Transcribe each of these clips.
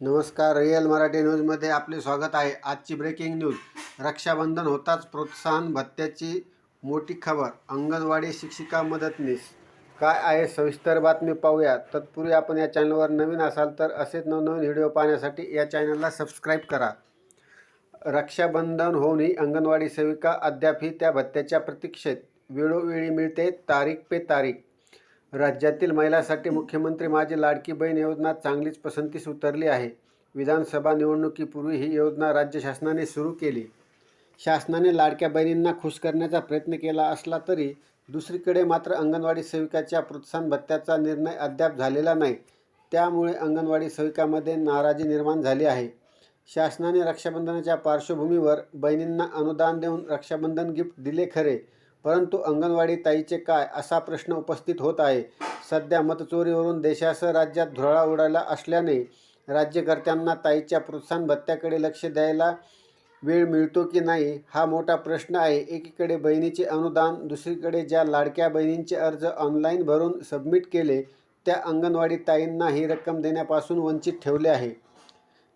नमस्कार रियल मराठी न्यूजमध्ये आपले स्वागत आहे. आजची ब्रेकिंग न्यूज रक्षाबंधन होताच प्रोत्साहन भत्त्याची मोठी खबर. अंगणवाडी शिक्षिका मदतनीस. काय आहे? सविस्तर बातमी पाहूया. तत्पूर्वी आपण या चॅनलवर नवीन असाल तर असेच नवनवीन व्हिडिओ पाहण्यासाठी या चॅनलला सबस्क्राईब करा. रक्षाबंधन होऊनही अंगणवाडी सेविका अद्यापही त्या भत्त्याच्या प्रतीक्षेत. वेळोवेळी मिळते तारीख पे तारीख. राज्यातील महिलांसाठी मुख्यमंत्री माझी लाडकी बहीण योजना चांगलीच पसंतीस उतरली आहे. विधानसभा निवडणुकीपूर्वी ही योजना राज्य शासनाने सुरू केली. शासनाने लाडक्या बहिणींना खुश करण्याचा प्रयत्न केला असला तरी दुसरीकडे मात्र अंगणवाडी सेविकाच्या प्रोत्साहन भत्त्याचा निर्णय अद्याप झालेला नाही. त्यामुळे अंगणवाडी सेविकामध्ये नाराजी निर्माण झाली आहे. शासनाने रक्षाबंधनाच्या पार्श्वभूमीवर बहिणींना अनुदान देऊन रक्षाबंधन गिफ्ट दिले खरे. परंतु अंगणवाडी ताईचे काय असा प्रश्न उपस्थित होत आहे. सध्या मतचोरीवरून देशासह राज्यात धुराळा उडाला असल्याने राज्यकर्त्यांना ताईच्या प्रोत्साहन भत्त्याकडे लक्ष द्यायला वेळ मिळतो की नाही हा मोठा प्रश्न आहे. एकीकडे बहिणीचे अनुदान दुसरीकडे ज्या लाडक्या बहिणींचे अर्ज ऑनलाईन भरून सबमिट केले त्या अंगणवाडी ताईंना ही रक्कम देण्यापासून वंचित ठेवले आहे.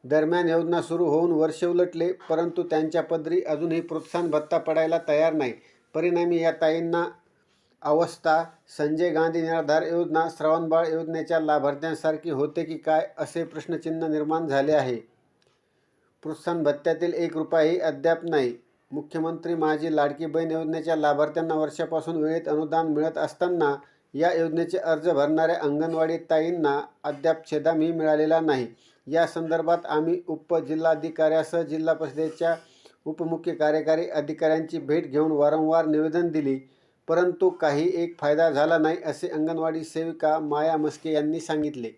दरम्यान योजना सुरू होऊन वर्ष उलटले परंतु त्यांच्या पदरी अजूनही प्रोत्साहन भत्ता पडायला तयार नाही. परिणामी या ताईंना अवस्था संजय गांधी निराधार योजना श्रावणबाळ योजनेच्या लाभार्थ्यांसारखी होते की काय असे प्रश्नचिन्ह निर्माण झाले आहे. प्रोत्साहन भत्त्यातील एक रुपयाही अद्याप नाही. मुख्यमंत्री माझी लाडकी बहीण योजनेच्या लाभार्थ्यांना वर्षापासून वेळेत अनुदान मिळत असताना या योजनेचे अर्ज भरणाऱ्या अंगणवाडी ताईंना अद्याप छेदामही मिळालेला नाही. या संदर्भात आम्ही उपजिल्हाधिकाऱ्यासह जिल्हा परिषदेच्या उपमुख्य कार्यकारी अधिकाऱ्यांची भेट घेऊन वारंवार निवेदन दिली परंतु काही एक फायदा झाला नाही असे अंगणवाडी सेविका माया मस्के यांनी सांगितले.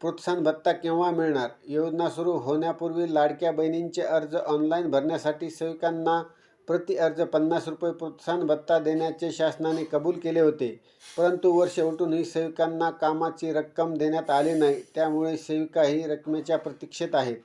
प्रोत्साहन भत्ता केव्हा मिळणार? योजना सुरू होण्यापूर्वी लाडक्या बहिणींचे अर्ज ऑनलाईन भरण्यासाठी सेविकांना प्रति अर्ज पन्नास रुपये प्रोत्साहन भत्ता देण्याचे शासनाने कबूल केले होते परंतु वर्ष उलटूनही सेविकांना कामाची रक्कम देण्यात आली नाही त्यामुळे सेविका ही रकमेच्या प्रतीक्षेत आहेत.